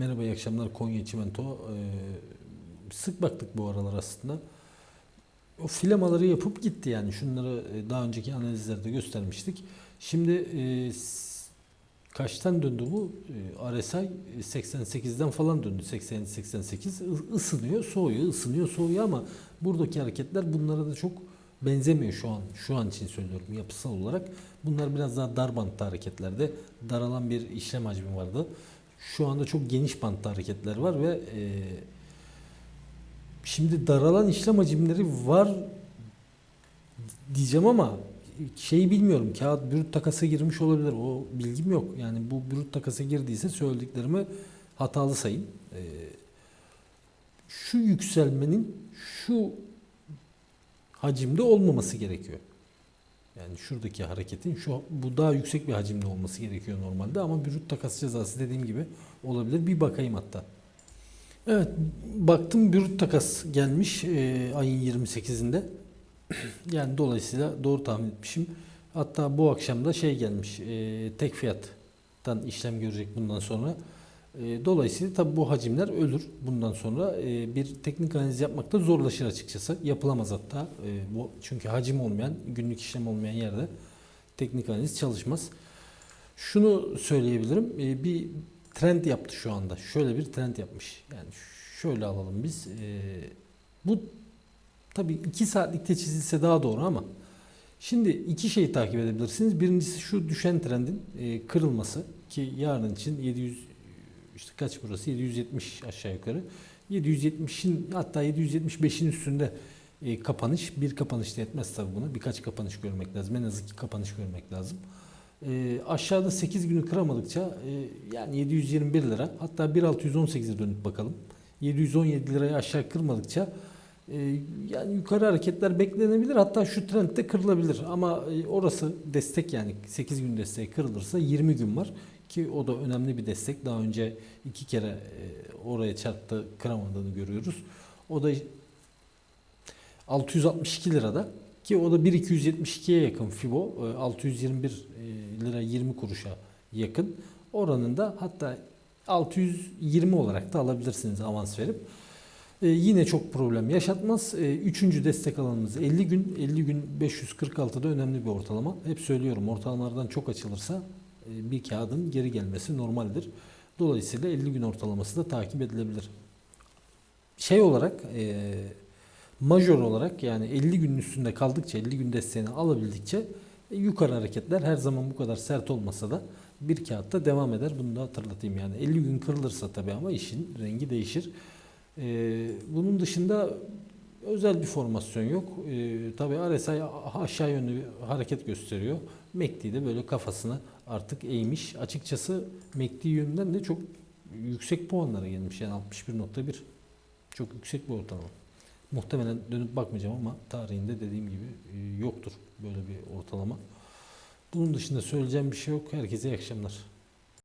Merhaba iyi akşamlar Konya Çimento. Ee, sık baktık bu aralar aslında. O filamaları yapıp gitti yani. Şunları e, daha önceki analizlerde göstermiştik. Şimdi e, kaçtan döndü bu? E, RSI 88'den falan döndü. 87-88 I- ısınıyor, soğuyor, ısınıyor, soğuyor ama buradaki hareketler bunlara da çok benzemiyor şu an. Şu an için söylüyorum yapısal olarak. Bunlar biraz daha dar bantta hareketlerde. Daralan bir işlem hacmi vardı. Şu anda çok geniş bantta hareketler var ve e, şimdi daralan işlem hacimleri var diyeceğim ama şeyi bilmiyorum. Kağıt brüt takasa girmiş olabilir. O bilgim yok. Yani bu brüt takasa girdiyse söylediklerimi hatalı sayın. E, şu yükselmenin şu hacimde olmaması gerekiyor. Yani şuradaki hareketin şu bu daha yüksek bir hacimde olması gerekiyor normalde ama brüt takas cezası dediğim gibi olabilir. Bir bakayım hatta. Evet baktım brüt takas gelmiş e, ayın 28'inde. yani dolayısıyla doğru tahmin etmişim. Hatta bu akşam da şey gelmiş e, tek fiyattan işlem görecek bundan sonra. E, dolayısıyla tabi bu hacimler ölür bundan sonra. E, bir teknik analiz yapmakta zorlaşır açıkçası. Yapılamaz hatta. E, bu çünkü hacim olmayan, günlük işlem olmayan yerde teknik analiz çalışmaz. Şunu söyleyebilirim. E, bir trend yaptı şu anda. Şöyle bir trend yapmış. Yani şöyle alalım biz. Bu tabii 2 saatlikte çizilse daha doğru ama Şimdi iki şeyi takip edebilirsiniz. Birincisi şu düşen trendin kırılması ki yarın için 700 işte kaç burası 770 aşağı yukarı. 770'in hatta 775'in üstünde e, kapanış. Bir kapanış da yetmez tabii buna. Birkaç kapanış görmek lazım. En az iki kapanış görmek lazım. E, aşağıda 8 günü kıramadıkça e, yani 721 lira hatta 1618'e dönüp bakalım. 717 lirayı aşağı kırmadıkça e, yani yukarı hareketler beklenebilir. Hatta şu trend de kırılabilir. Ama e, orası destek yani 8 gün desteği kırılırsa 20 gün var. Ki o da önemli bir destek. Daha önce iki kere e, oraya çarptı kıramadığını görüyoruz. O da 662 lirada ki o da 1272'ye yakın Fibo. E, 621 e, lira 20 kuruşa yakın. Oranında hatta 620 olarak da alabilirsiniz avans verip. E, yine çok problem yaşatmaz. E, üçüncü destek alanımız 50 gün. 50 gün 546'da önemli bir ortalama. Hep söylüyorum ortalamalardan çok açılırsa e, bir kağıdın geri gelmesi normaldir. Dolayısıyla 50 gün ortalaması da takip edilebilir. Şey olarak e, majör olarak yani 50 günün üstünde kaldıkça 50 gün desteğini alabildikçe e, yukarı hareketler her zaman bu kadar sert olmasa da bir kağıtta devam eder. Bunu da hatırlatayım yani 50 gün kırılırsa tabii ama işin rengi değişir. Ee, bunun dışında özel bir formasyon yok. Ee, tabii RSI aşağı yönlü bir hareket gösteriyor. MACD de böyle kafasını artık eğmiş. Açıkçası MACD yönünden de çok yüksek puanlara gelmiş. Yani 61.1 çok yüksek bir ortalama. Muhtemelen dönüp bakmayacağım ama tarihinde dediğim gibi e, yoktur böyle bir ortalama. Bunun dışında söyleyeceğim bir şey yok. Herkese iyi akşamlar.